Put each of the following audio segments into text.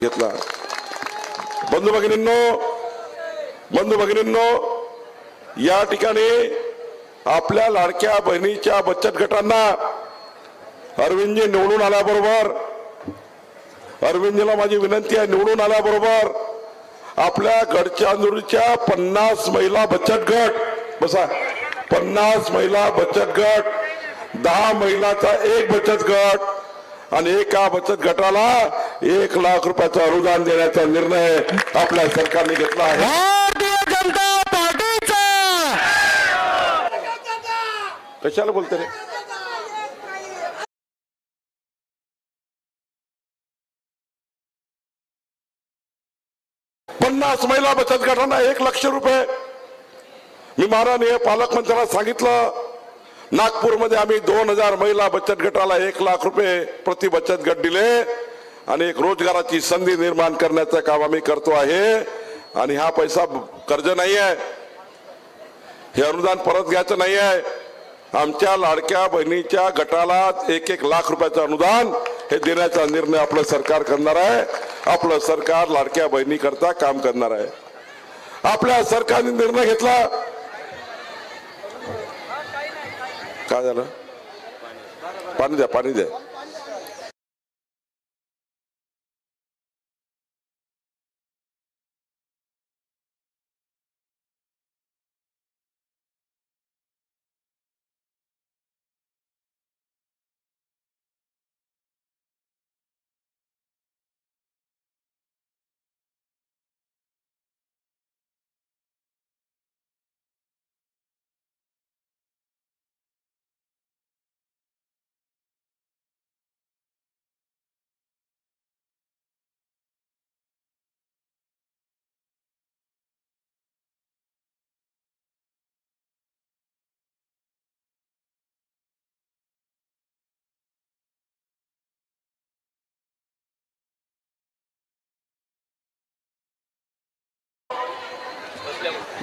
घेतला. बंधू भगिनींनो बंधू भगिनींनो या ठिकाणी आपल्या लाडक्या बहिणीच्या बचत गटांना अरविंदजी निवडून आल्याबरोबर अरविंदजीला माझी विनंती आहे निवडून आल्याबरोबर आपल्या गडच्या पन्नास महिला बचत गट बसा पन्नास महिला बचत गट दहा महिलाचा एक बचत गट आणि एका बचत गटाला एक लाख रुपयाचं अनुदान देण्याचा निर्णय आपल्या सरकारने घेतला आहे. भारतीय जनता पार्टीचा! कशाला बोलते रे? पन्नास महिला बचत गटांना एक लक्ष रुपये. मी माननीय पालकमंत्र्यांना सांगितलं नागपूरमध्ये आम्ही दोन हजार महिला बचत गटाला एक लाख रुपये प्रति बचत गट दिले. आणि एक रोजगाराची संधी निर्माण करण्याचं काम आम्ही करतो आहे. आणि हा पैसा कर्ज नाही आहे हे अनुदान परत घ्यायचं नाही आहे आमच्या लाडक्या बहिणीच्या गटाला एक एक लाख रुपयाचं अनुदान हे देण्याचा निर्णय आपलं सरकार करणार आहे. आपलं सरकार लाडक्या बहिणीकरता काम करणार आहे. आपल्या सरकारने निर्णय घेतला. काय झालं? पाणी द्या पाणी द्या.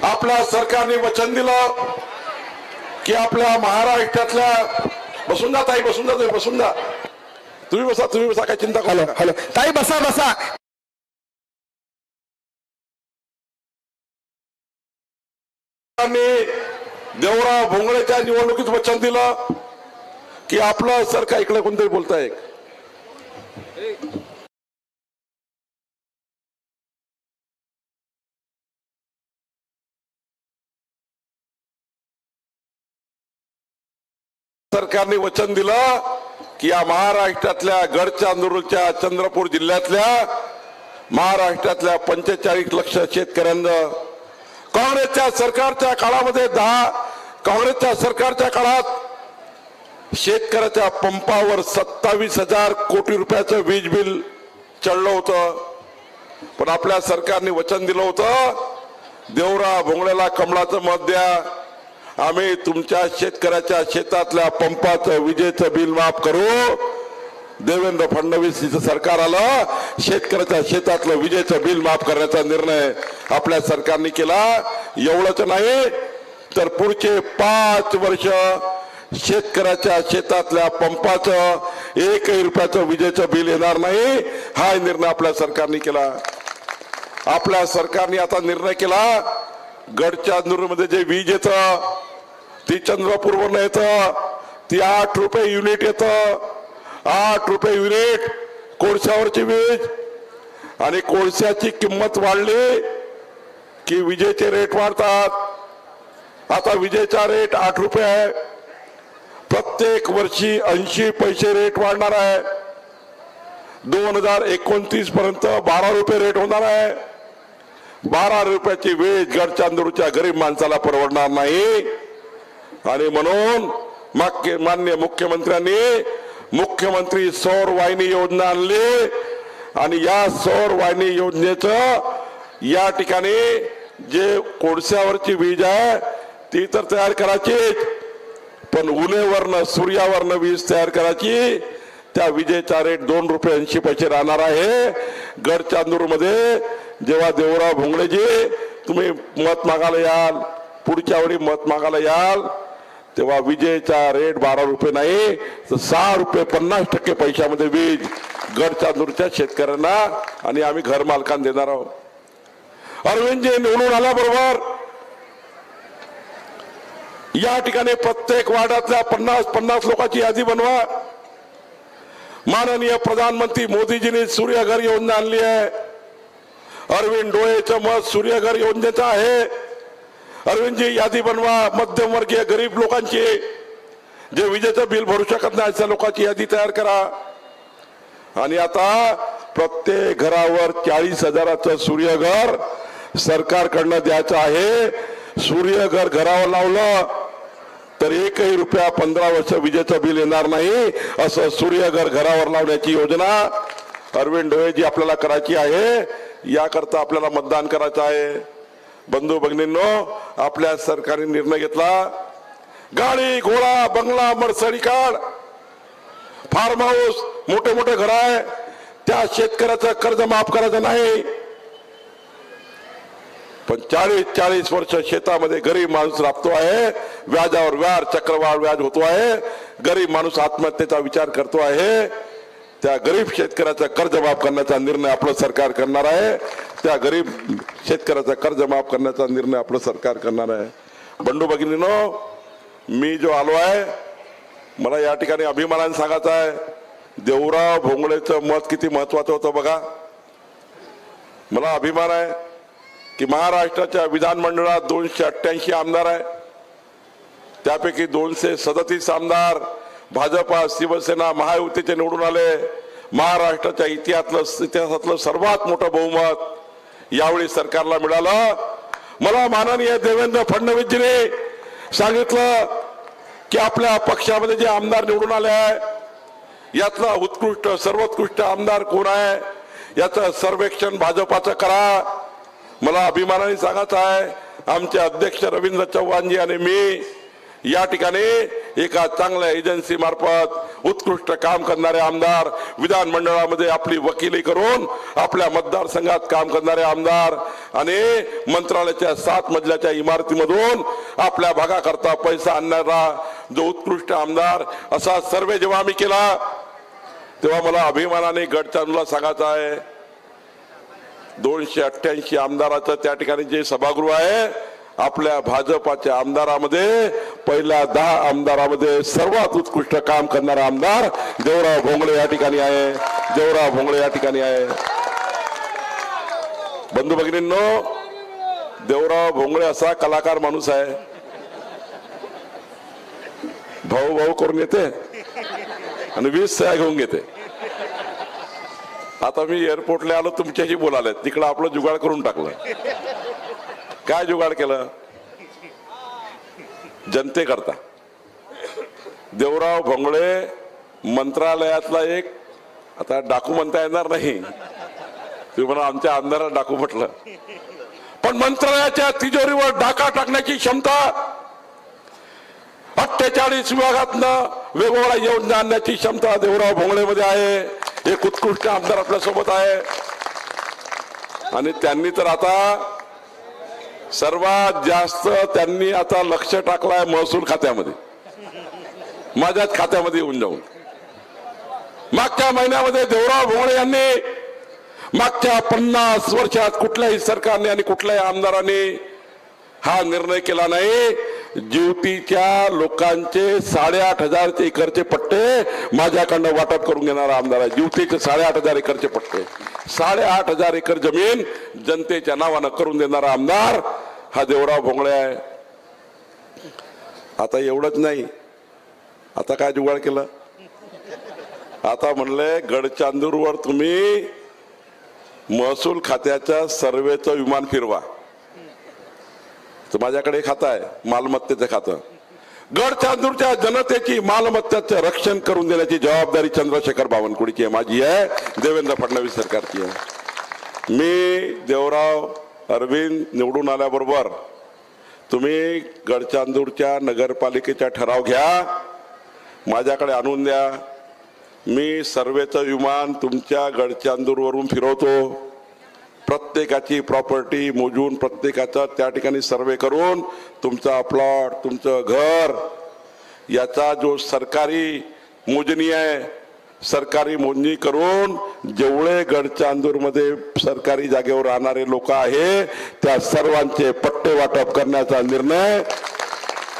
आपल्या सरकारने वचन दिलं की आपल्या महाराष्ट्रातल्या बसून जा ताई बसून जा तुम्ही बसून जा तुम्ही बसा तुम्ही बसा काय चिंता करू नका. हॅलो. ताई बसा बसा. देवराव भोंगळेच्या निवडणुकीत वचन दिलं की आपलं सरकार इकडे कोणतरी बोलताय. सरकारने वचन दिलं की या महाराष्ट्रातल्या गडचांदूरच्या चंद्रपूर जिल्ह्यातल्या महाराष्ट्रातल्या पंचेचाळीस लक्ष शेतकऱ्यांना काँग्रेसच्या सरकारच्या काळामध्ये दहा काँग्रेसच्या सरकारच्या काळात शेतकऱ्याच्या पंपावर सत्तावीस हजार कोटी रुपयाचं वीज बिल चढलं होतं. पण आपल्या सरकारने वचन दिलं होतं देवरा भोंगड्याला कमळाचं मत द्या. आम्ही तुमच्या शेतकऱ्याच्या शेतातल्या पंपाचं विजेचं बिल माफ करू. देवेंद्र फडणवीस यांचं सरकार आलं शेतकऱ्याच्या शेतातलं विजेचं बिल माफ करण्याचा निर्णय आपल्या सरकारने केला. एवढंच नाही तर पुढचे पाच वर्ष शेतकऱ्याच्या शेतातल्या पंपाचं एकही रुपयाचं विजेचं बिल येणार नाही. हा निर्णय आपल्या सरकारने केला. आपल्या सरकारने आता निर्णय केला. गडच्या मध्ये जे वीज येतं ती चंद्रपूरवरून येतं ती आठ रुपये युनिट येतं. आठ रुपये युनिट कोळशावरची वीज. आणि कोळशाची किंमत वाढली की विजेचे रेट वाढतात. आता विजेचा रेट आठ रुपये आहे. प्रत्येक वर्षी ऐंशी पैसे रेट वाढणार आहे. दोन हजार एकोणतीस पर्यंत बारा रुपये रेट होणार आहे. बारा रुपयाची वीज गडचांदूरच्या गरीब माणसाला परवडणार नाही. आणि म्हणून मान्य मुख्यमंत्र्यांनी मुख्यमंत्री सौर वाहिनी योजना आणली आणि या सौर वाहिनी योजनेचं या ठिकाणी जे कोळशावरची वीज आहे ती तर तयार करायचीच. पण उन्हेवरनं सूर्यावरनं वीज तयार करायची त्या विजेचा रेट दोन रुपये ऐंशी पैसे राहणार आहे. गडचांदूरमध्ये जेव्हा देवराव भोंगळेजी तुम्ही मत मागायला याल पुढच्या वेळी मत मागायला याल तेव्हा विजेचा रेट बारा रुपये नाही तर सहा रुपये पन्नास टक्के पैशामध्ये वीज घरच्या चांदूरच्या शेतकऱ्यांना आणि आम्ही घर मालकांना देणार आहोत. अरविंदजी निवडून आल्याबरोबर या ठिकाणी प्रत्येक वार्डातल्या पन्नास पन्नास लोकांची यादी बनवा. माननीय प्रधानमंत्री मोदीजींनी सूर्यघर योजना आणली आहे. अरविंद डोळेचं मत सूर्यघर योजनेचं आहे. अरविंदजी यादी बनवा. मध्यमवर्गीय गरीब लोकांची. जे विजेचं बिल भरू शकत नाही अशा लोकांची यादी तयार करा. आणि आता प्रत्येक घरावर चाळीस हजाराचं सूर्यघर सरकारकडनं द्यायचं आहे. सूर्यघर घरावर लावलं तर एकही रुपया पंधरा वर्ष विजेचं बिल येणार नाही असं सूर्यघर घरावर लावण्याची योजना अरविंद डोळेजी आपल्याला करायची आहे. याकरता आपल्याला मतदान करायचं आहे. बंधू भगिनींनो आपल्या सरकारने निर्णय घेतला. गाडी घोडा बंगला मर्सडी कार फार्म हाऊस मोठे मोठे घर आहे. त्या शेतकऱ्याचं कर्ज माफ करायचं नाही. पण चाळीस चाळीस वर्ष शेतामध्ये गरीब माणूस राबतो आहे. व्याजावर व्याज चक्रवाढ व्याज होतो आहे. गरीब माणूस आत्महत्येचा विचार करतो आहे. त्या गरीब शेतकऱ्याचं कर्ज माफ करण्याचा निर्णय आपलं सरकार करणार आहे. त्या गरीब शेतकऱ्याचा कर्ज माफ करण्याचा निर्णय आपलं सरकार करणार आहे. बंडू भगिनीनो मी जो आलो आहे मला या ठिकाणी अभिमानाने सांगायचं आहे देवराव भोंगळेचं मत किती महत्वाचं होतं बघा. मला अभिमान आहे की महाराष्ट्राच्या विधानमंडळात दोनशे अठ्ठ्याऐंशी आमदार आहे. त्यापैकी दोनशे सदतीस आमदार भाजपा शिवसेना महायुतीचे निवडून आले. महाराष्ट्राच्या इतिहासातलं इतिहासातलं सर्वात मोठं बहुमत यावेळी सरकारला मिळालं. मला माननीय देवेंद्र फडणवीसजीने सांगितलं की आपल्या पक्षामध्ये जे आमदार निवडून आले आहे यातला उत्कृष्ट सर्वोत्कृष्ट आमदार कोण आहे याचं सर्वेक्षण भाजपाचं करा. मला अभिमानाने सांगायचं आहे आमचे अध्यक्ष रवींद्र चव्हाणजी आणि मी या ठिकाणी एका चांगल्या एजन्सी मार्फत उत्कृष्ट काम करणारे आमदार विधानमंडळामध्ये आपली वकिली करून आपल्या मतदारसंघात काम करणारे आमदार आणि मंत्रालयाच्या सात मजल्याच्या इमारतीमधून आपल्या भागाकरता पैसा आणणारा जो उत्कृष्ट आमदार असा सर्वे जेव्हा आम्ही केला तेव्हा मला अभिमानाने गडचांदूला सांगायचं आहे दोनशे अठ्ठ्याऐंशी आमदाराचं त्या ठिकाणी जे सभागृह आहे आपल्या भाजपाच्या आमदारामध्ये पहिल्या दहा आमदारामध्ये सर्वात उत्कृष्ट काम करणारा आमदार देवराव भोंगळे या ठिकाणी आहे. देवराव भोंगळे या ठिकाणी आहे. बंधू भगिनींनो देवराव भोंगळे असा कलाकार माणूस आहे. भाऊ भाऊ करून येते आणि वीस सह्या घेऊन घेते. आता मी एअरपोर्टला आलो तुमच्याशी बोलायला. तिकडं आपलं जुगाड करून टाकलं. काय जुगाड केलं? जनतेकरता देवराव भोंगळे मंत्रालयातला एक आता डाकू म्हणता येणार नाही. तुम्ही म्हणा आमच्या आमदाराला डाकू म्हटलं. पण मंत्रालयाच्या तिजोरीवर डाका टाकण्याची क्षमता अठ्ठेचाळीस विभागातनं वेगवेगळ्या योजना आणण्याची क्षमता देवराव भोंगळेमध्ये आहे. एक उत्कृष्ट आमदार आपल्यासोबत आहे. आणि त्यांनी तर आता सर्वात जास्त त्यांनी आता लक्ष टाकलाय महसूल खात्यामध्ये. माझ्याच खात्यामध्ये येऊन जाऊन. मागच्या महिन्यामध्ये देवराव भोंगळे यांनी मागच्या पन्नास वर्षात कुठल्याही सरकारने आणि कुठल्याही आमदाराने हा निर्णय केला नाही. ज्युतीच्या लोकांचे साडेआठ हजार एकरचे पट्टे माझ्याकडनं वाटप करून घेणारा आमदार आहे. ज्युतीचे साडेआठ हजार एकरचे पट्टे. साडेआठ हजार एकर जमीन जनतेच्या नावानं करून देणारा आमदार हा देवराव भोंगळे आहे. आता एवढंच नाही. आता काय जुगाड केलं? आता म्हणले गडचांदूरवर तुम्ही महसूल खात्याच्या सर्वेचं विमान फिरवा. तर माझ्याकडे खातं आहे मालमत्तेचं खातं. गडचांदूरच्या जनतेची मालमत्तेचं रक्षण करून देण्याची जबाबदारी चंद्रशेखर बावनकुळीची आहे माझी आहे देवेंद्र फडणवीस सरकारची आहे. मी देवराव अरविंद निवडून आल्याबरोबर तुम्ही गडचांदूरच्या नगरपालिकेचा ठराव घ्या माझ्याकडे आणून द्या. मी सर्वेचं विमान तुमच्या गडचांदूरवरून फिरवतो. प्रत्येकाची प्रॉपर्टी मोजून प्रत्येकाचा त्या ठिकाणी सर्वे करून तुमचा प्लॉट तुमचं घर याचा जो सरकारी मोजणी आहे सरकारी मोजणी करून जेवढे गडचांदूरमध्ये सरकारी जागेवर राहणारे लोक आहे त्या सर्वांचे पट्टे वाटप करण्याचा निर्णय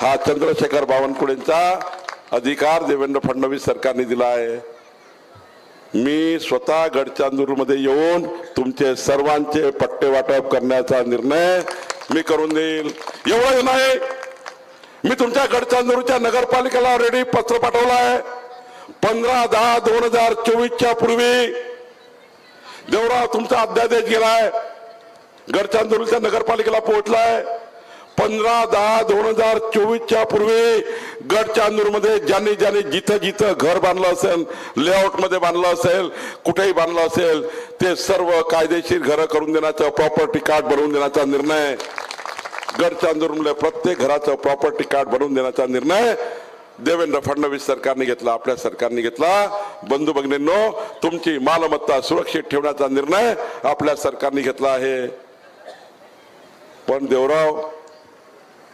हा चंद्रशेखर बावनकुळेंचा अधिकार देवेंद्र फडणवीस सरकारने दिला आहे. मी स्वतः गडचांदूरमध्ये येऊन तुमचे सर्वांचे पट्टे वाटप करण्याचा निर्णय मी करून देईल. एवढंच नाही. मी तुमच्या गडचांदूरच्या नगरपालिकेला ऑलरेडी पत्र पाठवलं आहे पंधरा दहा दोन हजार चोवीसच्या पूर्वी देवराव तुमचा अध्यादेश गेलाय. गडचांदूरच्या नगरपालिकेला पोहोचलाय. पंधरा दहा दोन हजार चोवीसच्या पूर्वी गडचांदूरमध्ये ज्यांनी ज्यांनी जिथं जिथं घर बांधलं असेल लेआउटमध्ये बांधलं असेल कुठेही बांधलं असेल ते सर्व कायदेशीर घरं करून देण्याचा प्रॉपर्टी कार्ड बनवून देण्याचा निर्णय गडचांदूरमध्ये प्रत्येक घराचं प्रॉपर्टी कार्ड बनवून देण्याचा निर्णय देवेंद्र फडणवीस सरकारने घेतला आपल्या सरकारने घेतला. बंधू भगिनींनो तुमची मालमत्ता सुरक्षित ठेवण्याचा निर्णय आपल्या सरकारने घेतला आहे. पण देवराव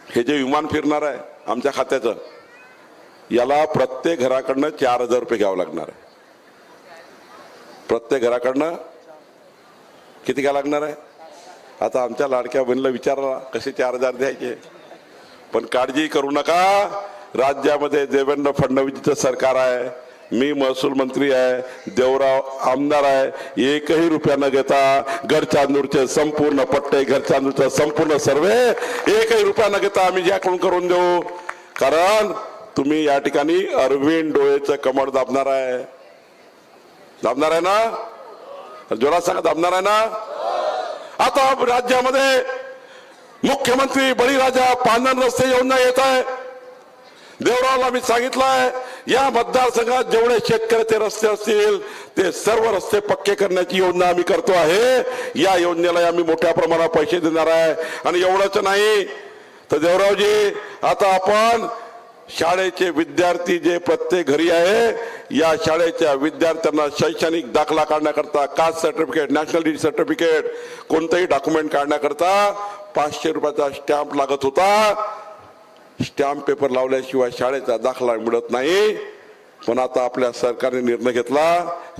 हे जे विमान फिरणार आहे आमच्या खात्याचं याला प्रत्येक घराकडनं चार हजार रुपये घ्यावं लागणार आहे. प्रत्येक घराकडनं किती घ्यावं लागणार आहे? आता आमच्या लाडक्या बहिणीला विचारला कसे चार हजार द्यायचे? पण काळजी करू नका राज्यामध्ये देवेंद्र फडणवीसचं सरकार आहे. मी महसूल मंत्री आहे देवराव आमदार आहे एकही रुपया न घेता गडचांदूरचे संपूर्ण पट्टे गडचांदूरचा संपूर्ण सर्वे एकही रुपया न घेता आम्ही याकडून करून देऊ. कारण तुम्ही या ठिकाणी अरविंद डोळेचं कमळ दाबणार आहे. दाबणार आहे ना? जोरात सांगा दाबणार आहे ना? आता राज्यामध्ये मुख्यमंत्री बळीराजा पांढरण रस्ते योजना येत आहे. देवरावला मी आहे या मतदारसंघात जेवढे शेतकऱ्याचे रस्ते असतील ते सर्व रस्ते पक्के करण्याची योजना आम्ही करतो आहे. या योजनेला आम्ही मोठ्या प्रमाणात पैसे देणार आहे. आणि एवढंच नाही तर देवरावजी आता आपण शाळेचे विद्यार्थी जे प्रत्येक घरी आहे या शाळेच्या विद्यार्थ्यांना शैक्षणिक दाखला काढण्याकरता कास्ट सर्टिफिकेट नॅशनल सर्टिफिकेट कोणतंही डॉक्युमेंट काढण्याकरता पाचशे रुपयाचा स्टॅम्प लागत होता. स्टॅम्प पेपर लावल्याशिवाय शाळेचा दाखला मिळत नाही. पण आता आपल्या सरकारने निर्णय घेतला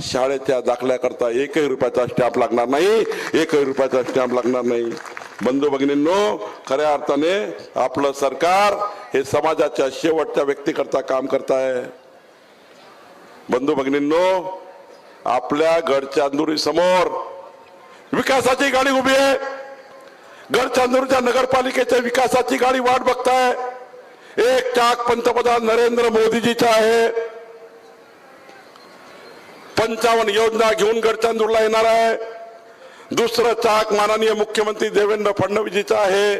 शाळेच्या दाखल्याकरता एकही रुपयाचा स्टॅम्प लागणार नाही एकही रुपयाचा स्टॅम्प लागणार नाही. बंधू भगिनींनो खऱ्या अर्थाने आपलं सरकार हे समाजाच्या शेवटच्या व्यक्तीकरता काम करत आहे बंधू भगिनींनो आपल्या गडचांदुरी समोर विकासाची गाडी उभी आहे. गडचांदूरच्या नगरपालिकेच्या विकासाची गाडी वाट बघताय. एक चाक पंतप्रधान नरेंद्र मोदीजीचा आहे. पंचावन्न योजना घेऊन गडचांदूरला येणार आहे. दुसरं चाक माननीय मुख्यमंत्री देवेंद्र फडणवीसजीचा आहे.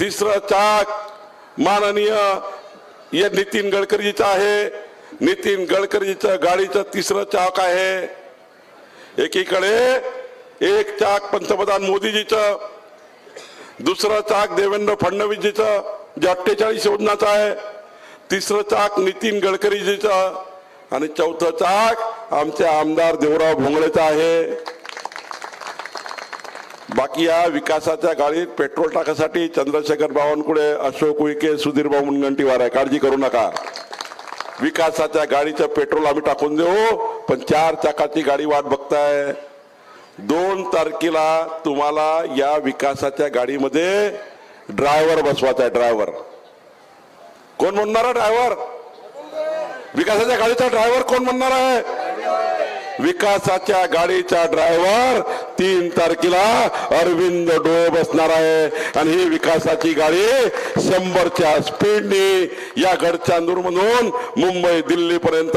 तिसरं चाक माननीय ये नितीन गडकरीजीचा आहे. नितीन गडकरीजीचं गाडीचं तिसरं चाक आहे. एकीकडे एक चाक पंतप्रधान मोदीजीचं दुसरं चाक देवेंद्र फडणवीसजीचं जे अठ्ठेचाळीस योजनाचा आहे तिसरं चाक नितीन गडकरीजीचं आणि चौथं चाक आमचे आमदार देवराव भोंगळेचा आहे. बाकी या विकासाच्या गाडीत पेट्रोल टाकासाठी चंद्रशेखर बावनकुळे अशोक उईके सुधीर भाऊ मुनगंटीवार आहे. काळजी करू नका. विकासाच्या गाडीचं पेट्रोल आम्ही टाकून देऊ पण चार चाकाची गाडी वाट बघताय. दोन तारखेला तुम्हाला या विकासाच्या गाडीमध्ये ड्रायव्हर बसवायचा आहे ड्रायव्हर कोण म्हणणार आहे ड्रायव्हर विकासाच्या गाडीचा ड्रायव्हर कोण म्हणणार आहे? विकासाच्या गाडीचा ड्रायव्हर तीन तारखेला अरविंद डोळे बसणार आहे. आणि ही विकासाची गाडी शंभरच्या स्पीडने या गडचांदूरमधून मुंबई दिल्लीपर्यंत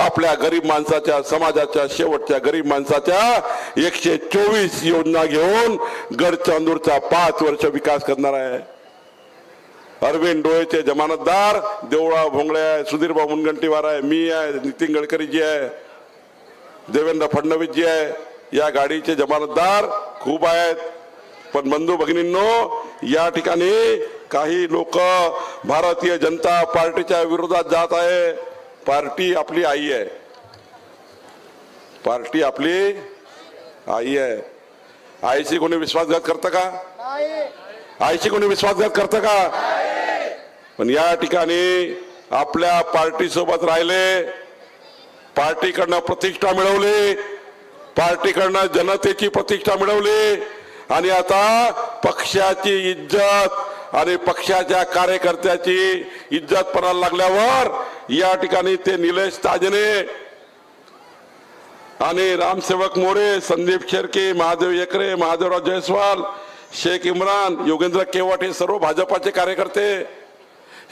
आपल्या गरीब माणसाच्या समाजाच्या शेवटच्या गरीब माणसाच्या एकशे चोवीस योजना घेऊन गडचांदूरचा पाच वर्ष विकास करणार आहे. अरविंद डोळेचे जमानतदार देवळा भोंगळे आहे सुधीरभाऊ मुनगंटीवार आहे मी आहे नितीन गडकरीजी आहे. देवेंद्र फडणवीस जी आहे या गाडीचे जमानतदार खूप आहेत. पण बंधू भगिनींनो या ठिकाणी काही लोक भारतीय जनता पार्टीच्या विरोधात जात आहे. पार्टी आपली आई आहे. पार्टी आपली आई आहे. आईशी कोणी विश्वासघात करतं का? आईशी कोणी विश्वासघात करतं का? पण या ठिकाणी आपल्या पार्टी सोबत राहिले पार्टीकडनं प्रतिष्ठा मिळवली. पार्टीकडनं जनतेची प्रतिष्ठा मिळवली. आणि आता पक्षाची इज्जत आणि पक्षाच्या कार्यकर्त्याची इज्जत पडायला लागल्यावर या ठिकाणी ते निलेश ताजने आणि रामसेवक मोरे संदीप शेरके महादेव एकरे महादेवराव जयस्वाल शेख इम्रान योगेंद्र केवट हे सर्व भाजपाचे कार्यकर्ते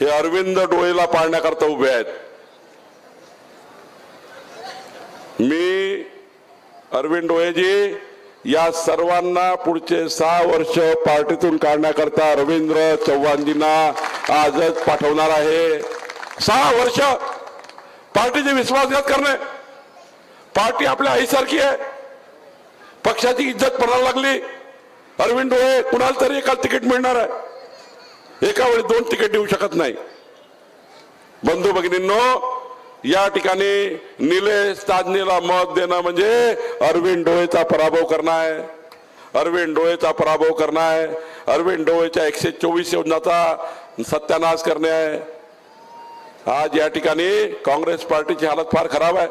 हे अरविंद डोळेला पाळण्याकरता उभे आहेत. मी अरविंद डोळेजी या सर्वांना पुढचे सहा वर्ष पार्टीतून काढण्याकरता रवींद्र चव्हाणजींना आजच पाठवणार आहे. सहा वर्ष पार्टीचे विश्वासघात करणे. पार्टी आपल्या आईसारखी आहे. पक्षाची इज्जत पडायला लागली. अरविंद डोळे कुणाला तरी एका तिकीट मिळणार आहे. एका वेळी दोन तिकीट देऊ शकत नाही. बंधू भगिनींनो या ठिकाणी निलेश ताजनीला मत देणं म्हणजे अरविंद डोळेचा पराभव करणं आहे. अरविंद डोळेचा पराभव करणं आहे. अरविंद डोळेच्या एकशे चोवीस योजनाचा सत्यानाश करणे आहे. आज या ठिकाणी काँग्रेस पार्टीची हालत फार खराब आहे.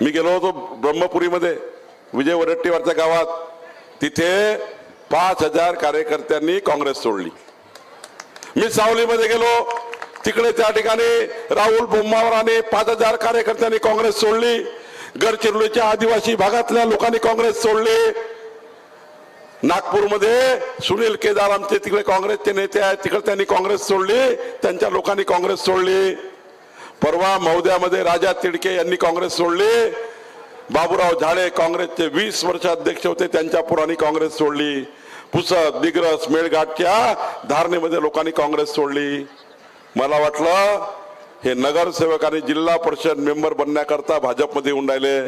मी गेलो होतो ब्रह्मपुरीमध्ये विजय वडट्टीवरच्या गावात. तिथे पाच हजार कार्यकर्त्यांनी काँग्रेस सोडली. मी सावलीमध्ये गेलो. तिकडे त्या ठिकाणी राहुल बोम्मावराने पाच हजार कार्यकर्त्यांनी काँग्रेस सोडली. गडचिरोलीच्या आदिवासी भागातल्या लोकांनी काँग्रेस सोडली. नागपूरमध्ये सुनील केदार आमचे तिकडे काँग्रेसचे नेते आहेत. तिकडे त्यांनी काँग्रेस सोडली. त्यांच्या लोकांनी काँग्रेस सोडली. परवा मौद्यामध्ये राजा तिडके यांनी काँग्रेस सोडली. बाबूराव झाडे काँग्रेसचे वीस वर्ष अध्यक्ष होते. त्यांच्या पुराणी काँग्रेस सोडली. पुसद दिग्रस मेळघाटच्या धारणेमध्ये लोकांनी काँग्रेस सोडली. मला वाटलं हे नगरसेवक आणि जिल्हा परिषद मेंबर बनण्याकरता भाजपमध्ये येऊन राहिले.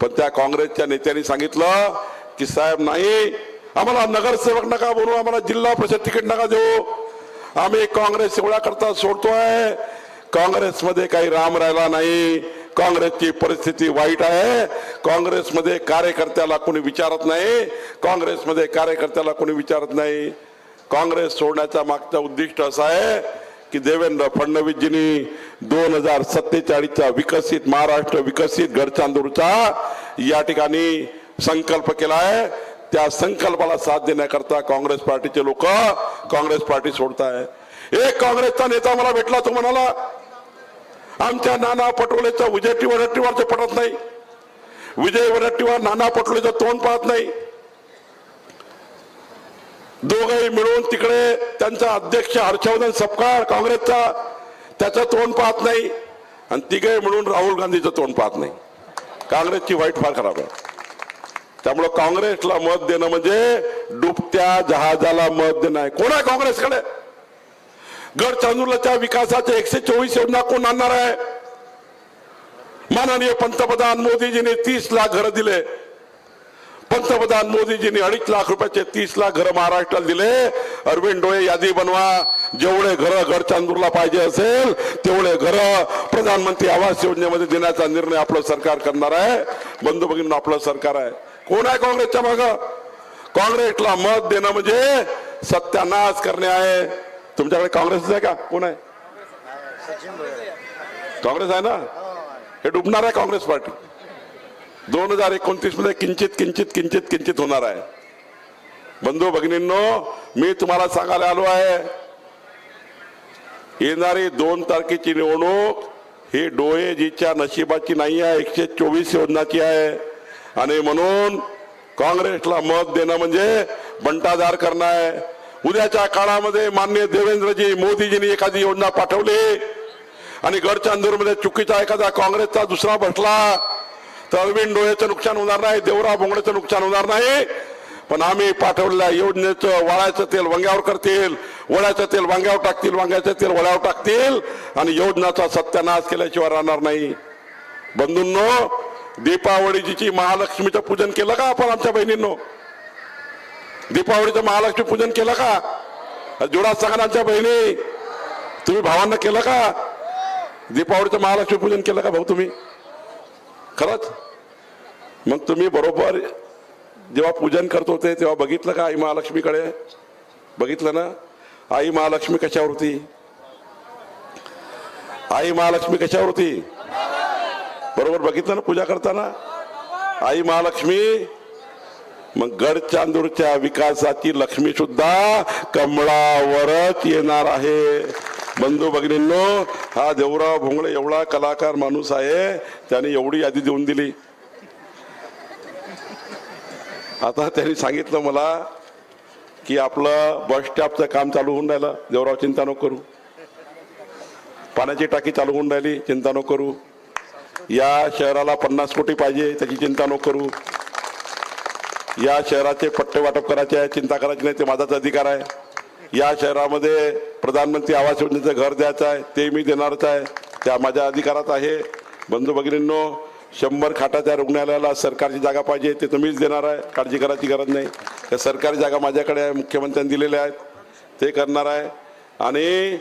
पण त्या काँग्रेसच्या नेत्यांनी सांगितलं की साहेब नाही आम्हाला नगरसेवक नका बनवू आम्हाला जिल्हा परिषद तिकीट नका देऊ. आम्ही काँग्रेस एवढ्या करता सोडतोय. काँग्रेसमध्ये काही राम राहिला नाही. काँग्रेसची परिस्थिती वाईट आहे. काँग्रेसमध्ये कार्यकर्त्याला कोणी विचारत नाही. काँग्रेसमध्ये कार्यकर्त्याला कोणी विचारत नाही. काँग्रेस सोडण्याचा मागचा उद्दिष्ट असा आहे की देवेंद्र फडणवीसजींनी दोन हजार सत्तेचाळीसचा विकसित महाराष्ट्र विकसित गडचांदूरचा या ठिकाणी संकल्प केला आहे. त्या संकल्पाला साथ देण्याकरता काँग्रेस पार्टीचे लोक काँग्रेस पार्टी सोडताय. एक काँग्रेसचा नेता मला भेटला तो म्हणाला आमच्या नाना पटोलेचा विजय वडट्टीवारचं पटत नाही. विजय वडट्टीवार नाना पटोलेचं तोंड पाहत नाही. दोघही मिळून तिकडे त्यांचा अध्यक्ष हर्षवर्धन सपकाळ काँग्रेसचा त्याचं तोंड पाहत नाही. आणि तिघे मिळून राहुल गांधीचं तोंड पाहत नाही. काँग्रेसची वाईट फार खराब आहे. त्यामुळं काँग्रेसला मत देणं म्हणजे डुबत्या जहाजाला मत देणं आहे. कोण आहे काँग्रेसकडे? गडचांदूरच्या विकासाच्या एकशे चोवीस योजना कोण आणणार आहे? माननीय पंतप्रधान मोदीजींनी तीस लाख घरं दिले. पंतप्रधान मोदीजींनी अडीच लाख रुपयाचे तीस लाख घरं महाराष्ट्राला दिले. अरविंद डोळे यादी बनवा. जेवढे घरं गडचांदूरला पाहिजे असेल तेवढे घरं प्रधानमंत्री आवास योजनेमध्ये देण्याचा निर्णय आपलं सरकार करणार आहे. बंधू भगिनी आपलं सरकार आहे. कोण आहे काँग्रेसच्या माग? काँग्रेसला मत देणं म्हणजे सत्यानाश करणे आहे. तुमच्याकडे काँग्रेस आहे का? कोण आहे? काँग्रेस आहे ना? हे डुबणार आहे काँग्रेस पार्टी. दोन हजार एकोणतीसमध्ये किंचित किंचित किंचित किंचित होणार आहे. बंधू भगिनींनो मी तुम्हाला सांगायला आलो आहे. येणारी दोन तारखेची निवडणूक ही डोळेजीच्या नशिबाची नाही आहे एकशे चोवीस योजनाची आहे. आणि म्हणून काँग्रेसला मत देणं म्हणजे बंटादार करणं आहे. उद्याच्या काळामध्ये मान्य देवेंद्रजी मोदीजींनी एखादी योजना पाठवली आणि गडचांदूरमध्ये चुकीचा एखादा काँग्रेसचा दुसरा बसला तळवीण डोळ्याचं नुकसान होणार नाही देवरा भोंगडेचं नुकसान होणार नाही. पण आम्ही पाठवलेल्या योजनेचं वाळायचं तेल वांग्यावर करतील वड्याचं तेल वांग्यावर टाकतील वांग्याचं तेल वड्यावर टाकतील आणि योजनाचा सत्यानाश केल्याशिवाय राहणार नाही. बंधूंनो दीपावळीजीची महालक्ष्मीचं पूजन केलं का आपण आमच्या बहिणींनो? दीपावळीचं महालक्ष्मी पूजन केलं का? जोडात सांगा आमच्या बहिणी. तुम्ही भावांना केलं का? दीपावळीचं महालक्ष्मी पूजन केलं का भाऊ तुम्ही? खरंच? मग तुम्ही बरोबर जेव्हा पूजन करत होते तेव्हा बघितलं का आई महालक्ष्मीकडे? बघितलं ना? आई महालक्ष्मी कशावर होती? आई महालक्ष्मी कशावर होती? बरोबर बघितलं ना पूजा करताना? आई महालक्ष्मी मग गडचांदूरच्या विकासाची लक्ष्मी सुद्धा कमळावरच येणार आहे. बंधू भगिनींनो हा देवराव भोंगळे एवढा कलाकार माणूस आहे त्याने एवढी यादी देऊन दिली. आता त्यांनी सांगितलं मला की आपलं बस स्टॉपचं काम चालू होऊन राहिलं. देवराव चिंता नको करू. पाण्याची टाकी चालू होऊन राहिली चिंता नको करू. या शहराला पन्नास कोटी पाहिजे त्याची चिंता नको करू. या शहराचे पट्टे वाटप करायचे आहे चिंता करायची नाही ते माझाच अधिकार आहे. या शहरामध्ये प्रधानमंत्री आवास योजनेचं घर द्यायचं आहे ते मी देणारच आहे. त्या माझ्या अधिकारात आहे. बंधू भगिनींनो शंभर खाटाच्या रुग्णालयाला सरकारची जागा पाहिजे ते तुम्हीच देणार आहे. काळजी करायची गरज नाही. त्या सरकारी जागा माझ्याकडे आहे मुख्यमंत्र्यांनी दिलेल्या आहेत. ते करणार आहे. आणि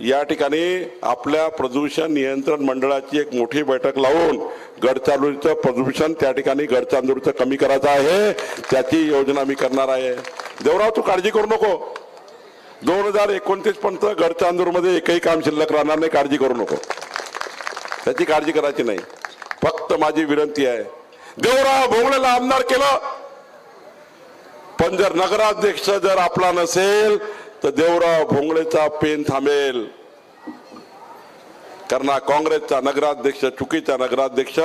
या ठिकाणी आपल्या प्रदूषण नियंत्रण मंडळाची एक मोठी बैठक लावून गडचांदूरचं प्रदूषण त्या ठिकाणी गडचांदूरचं कमी करायचं आहे. त्याची योजना मी करणार आहे. देवराव तू काळजी करू नको. दोन हजार एकोणतीस पर्यंत गडचांदूरमध्ये एकही काम शिल्लक राहणार नाही काळजी करू नको. त्याची काळजी करायची नाही. फक्त माझी विनंती आहे देवराव भोंगळेला आमदार केलं. पण जर नगराध्यक्ष जर आपला नसेल तर देवराव भोंगळेचा पेन थांबेल. कारण काँग्रेसचा नगराध्यक्ष चुकीचा नगराध्यक्ष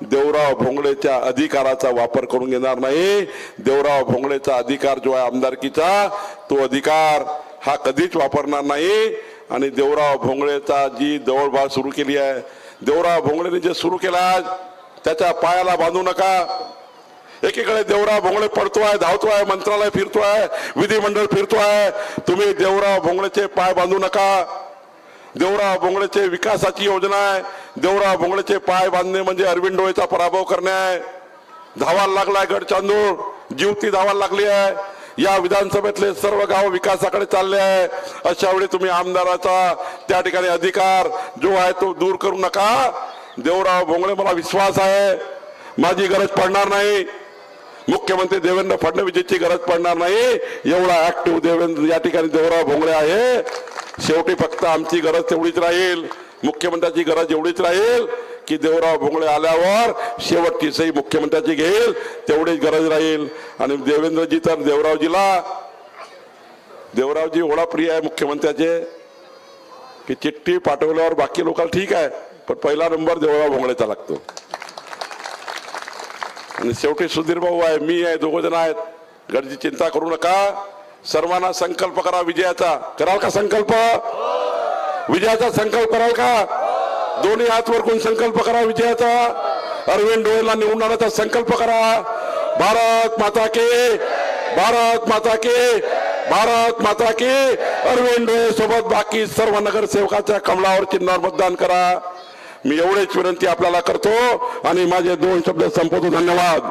देवराव भोंगळेच्या अधिकाराचा वापर करून घेणार नाही. देवराव भोंगळेचा अधिकार जो आहे आमदारकीचा तो अधिकार हा कधीच वापरणार नाही. आणि देवराव भोंगळेचा जी जवळबाळ सुरू केली आहे देवराव भोंगळेने जे सुरू केला त्याच्या पायाला बांधू नका. एकीकडे देवराव भोंगळे पडतो आहे धावतो आहे मंत्रालय फिरतो आहे विधिमंडळ आहे तुम्ही देवराव भोंगळेचे पाय बांधू नका. देवराव भोंगळेचे विकासाची योजना आहे. देवराव भोंगळेचे पाय बांधणे म्हणजे अरविंद डोळेचा पराभव करणे आहे. धावायला लागलाय गडचांदूर जीवती धावायला लागली आहे. या विधानसभेतले सर्व गाव विकासाकडे चालले आहे. अशा वेळी तुम्ही आमदाराचा त्या ठिकाणी अधिकार जो आहे तो दूर करू नका. देवराव भोंगळे मला विश्वास आहे. माझी गरज पडणार नाही. मुख्यमंत्री देवेंद्र फडणवीसची गरज पडणार नाही. एवढा ऍक्टिव्ह देवेंद्र या ठिकाणी देवराव भोंगळे आहे. शेवटी फक्त आमची गरज तेवढीच राहील. मुख्यमंत्र्याची गरज एवढीच राहील. की देवराव भोंगळे आल्यावर शेवटची सही मुख्यमंत्र्याची घेईल तेवढीच गरज राहील. आणि देवेंद्रजी तर देवरावजीला देवरावजी ओळा प्रिय आहे मुख्यमंत्र्याचे. की चिठ्ठी पाठवल्यावर बाकी लोकांना ठीक आहे पण पहिला नंबर देवराव भोंगळेचा लागतो. आणि शेवटी सुधीर भाऊ आहे मी आहे दोघ जण आहेत. गरजी चिंता करू नका. सर्वांना संकल्प करा विजयाचा. कराल का संकल्प? विजयाचा संकल्प कराल का? दोन्ही हात वरकून संकल्प करा विजयाचा. अरविंद डोळेला निवडणारा संकल्प करा. भारत माता के भारत माता के भारत माता के. अरविंद डोळे सोबत बाकी सर्व नगरसेवकाच्या कमलावर चिन्हावर मतदान करा. मी एवढेच विनंती आपल्याला करतो आणि माझे दोन शब्द संपवतो. धन्यवाद.